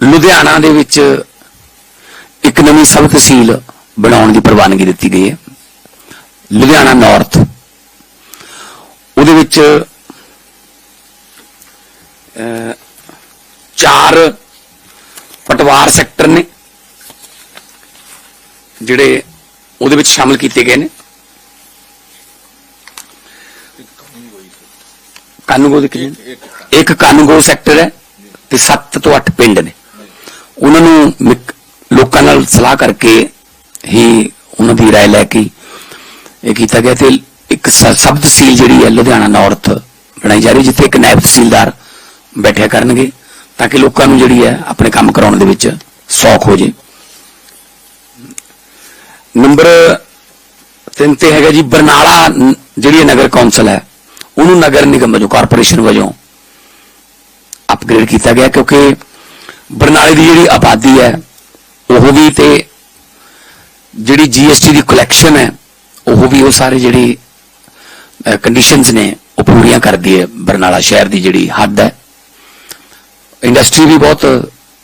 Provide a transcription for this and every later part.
ਲੁਧਿਆਣਾ ਦੇ ਵਿੱਚ ਇੱਕ ਨਵੀਂ ਸਬ ਤਹਿਸੀਲ ਬਣਾਉਣ ਦੀ ਪ੍ਰਵਾਨਗੀ ਦਿੱਤੀ ਗਈ ਹੈ। ਲੁਧਿਆਣਾ ਨਾਰਥ ਉਹਦੇ ਵਿੱਚ ਚਾਰ ਪਟਵਾਰ ਸੈਕਟਰ ਨੇ ਜਿਹੜੇ ਉਹਦੇ ਵਿੱਚ ਸ਼ਾਮਲ ਕੀਤੇ ਗਏ ਨੇ। ਕਾਨੂੰਗੋ ਦੇ ਕਿੰਨੇ ਇੱਕ ਕਾਨੂੰਗੋ ਸੈਕਟਰ ਹੈ ਤੇ 7 ਤੋਂ 8 ਪਿੰਡ ਨੇ। ਨੂੰ ਮਿਕ- ਲੋਕਾਂ ਨਾਲ ਸਲਾਹ ਕਰਕੇ ਹੀ ਉਹਨਾਂ ਦੀ رائے ਲੈ ਕੇ ਇਹ ਕੀਤਾ ਗਿਆ ਤੇ ਇੱਕ ਸ- ਸਬ ਤਹਿਸੀਲ ਜਿਹੜੀ ਹੈ ਲੁਧਿਆਣਾ ਨਾਰਥ ਬਣਾਈ ਜਾ ਰਹੀ ਜਿੱਥੇ ਇੱਕ ਨਾਇਬ ਤਹਿਸੀਲਦਾਰ ਬੈਠਿਆ ਕਰਨਗੇ ਤਾਂ ਕਿ ਲੋਕਾਂ ਨੂੰ ਜਿਹੜੀ ਹੈ ਆਪਣੇ ਕੰਮ ਕਰਾਉਣ ਦੇ ਵਿੱਚ ਸੌਖ ਹੋ ਜੇ ਨੰਬਰ 3 ਤੇ ਹੈਗਾ ਜੀ ਬਰਨਾਲਾ ਨ- ਜਿਹੜੀ ਹੈ ਨਗਰ ਕੌਂਸਲ ਹੈ ਉਹਨੂੰ ਨਗਰ ਨਿਗਮ ਵਜੋਂ ਕਾਰਪੋਰੇਸ਼ਨ ਵਜੋਂ ਅਪਗ੍ਰੇਡ ਕੀਤਾ ਗਿਆ ਕਿਉਂਕਿ ਬਰਨਾਲੇ ਦੀ ਜਿਹੜੀ ਆਬਾਦੀ ਹੈ, ਉਹ ਵੀ ਤੇ ਜਿਹੜੀ ਜੀਐਸਟੀ ਦੀ ਕਲੈਕਸ਼ਨ ਹੈ, ਉਹ ਵੀ ਉਹ ਸਾਰੇ ਜਿਹੜੀ ਕੰਡੀਸ਼ਨਸ ਨੇ, ਉਹ ਪੂਰੀਆਂ ਕਰਦੀ ਹੈ ਬਰਨਾਲਾ ਸ਼ਹਿਰ ਦੀ ਜਿਹੜੀ ਹੱਦ ਹੈ। ਇੰਡਸਟਰੀ ਵੀ ਬਹੁਤ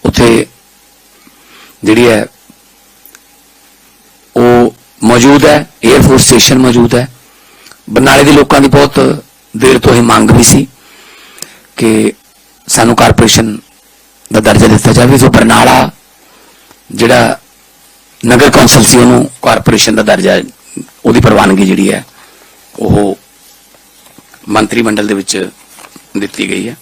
ਉੱਥੇ ਜਿਹੜੀ ਹੈ, ਉਹ ਮੌਜੂਦ ਹੈ 에ਅਰਫੋਰਸ ਸਟੇਸ਼ਨ ਮੌਜੂਦ ਹੈ। ਬਰਨਾਲੇ ਦੇ ਲੋਕਾਂ ਦੀ ਬਹੁਤ ਦੇਰ ਤੋਂ ਇਹ ਮੰਗ ਵੀ ਸੀ ਕਿ ਸਾਨੂੰ ਕਾਰਪੋਰੇਸ਼ਨ ਦਾ ਦਰਜਾ ਦਿੱਤਾ ਜਾਵੇ ਸੋ ਬਰਨਾਲਾ ਜਿਹੜਾ ਨਗਰ ਕੌਂਸਲ ਸੀ, ਉਹਨੂੰ ਕਾਰਪੋਰੇਸ਼ਨ ਦਾ ਦਰਜਾ, ਉਹਦੀ ਪ੍ਰਵਾਨਗੀ ਜਿਹੜੀ ਹੈ, ਉਹ ਮੰਤਰੀ ਮੰਡਲ ਦੇ ਵਿੱਚ ਦਿੱਤੀ ਗਈ ਹੈ।